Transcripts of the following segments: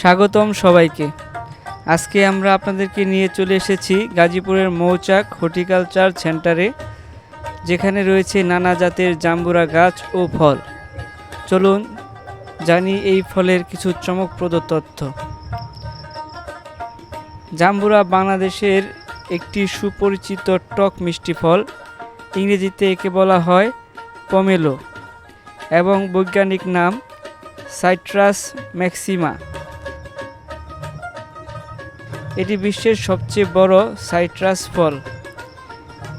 স্বাগতম সবাইকে। আজকে আমরা আপনাদেরকে নিয়ে চলে এসেছি গাজীপুরের মৌচাক হর্টিকালচার সেন্টারে, যেখানে রয়েছে নানা জাতের জাম্বুরা গাছ ও ফল। চলুন জানি এই ফলের কিছু চমকপ্রদ তথ্য। জাম্বুরা বাংলাদেশের একটি সুপরিচিত টক মিষ্টি ফল, ইংরেজিতে একে বলা হয় পমেলো, এবং বৈজ্ঞানিক নাম সাইট্রাস ম্যাক্সিমা। এটি বিশ্বের সবচেয়ে বড় সাইট্রাস ফল।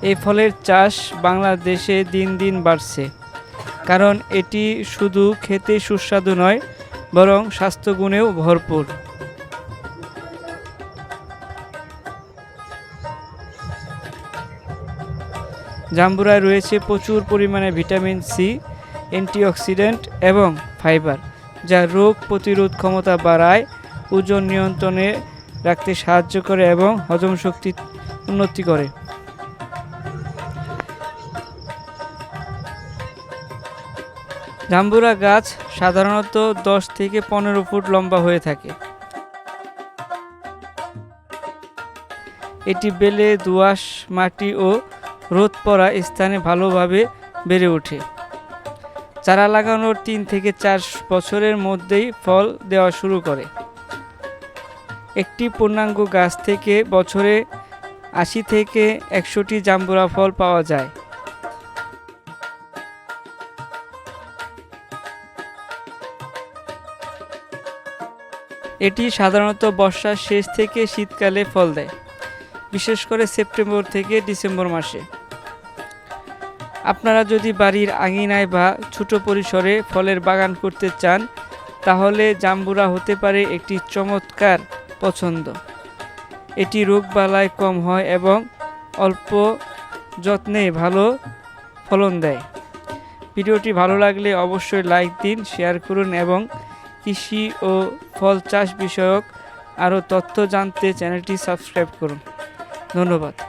এই ফলের চাষ বাংলাদেশে দিন দিন বাড়ছে। কারণ এটি শুধু খেতে সুস্বাদু নয়, বরং স্বাস্থ্যগুণেও ভরপুর। জাম্বুরায় রয়েছে প্রচুর পরিমাণে ভিটামিন সি, অ্যান্টিঅক্সিডেন্ট এবং ফাইবার। যা রোগ প্রতিরোধ ক্ষমতা বাড়ায়, ওজন নিয়ন্ত্রণে রাখতে সাহায্য করে এবং হজম শক্তি উন্নতি করে। জাম্বুরা গাছ সাধারণত দশ থেকে পনেরো ফুট লম্বা হয়ে থাকে। এটি বেলে, দোআঁশ, মাটি ও রোদ পড়া স্থানে ভালোভাবে বেড়ে ওঠে। চারা লাগানোর তিন থেকে চার বছরের মধ্যেই ফল দেওয়া শুরু করে। একটি পূর্ণাঙ্গ গাছ থেকে বছরে আশি থেকে একশোটি জাম্বুরা ফল পাওয়া যায়। এটি সাধারণত বর্ষার শেষ থেকে শীতকালে ফল দেয়, বিশেষ করে সেপ্টেম্বর থেকে ডিসেম্বর মাসে। আপনারা যদি বাড়ির আঙিনায় বা ছোট পরিসরে ফলের বাগান করতে চান, তাহলে জাম্বুরা হতে পারে একটি চমৎকার পছন্দ। এটি রোগবালাই কম হয় এবং অল্প যত্নে ভালো ফলন দেয়। ভিডিওটি ভালো লাগলে অবশ্যই লাইক দিন, শেয়ার করুন এবং কৃষি ও ফল চাষ বিষয়ক আরও তথ্য জানতে চ্যানেলটি সাবস্ক্রাইব করুন। ধন্যবাদ।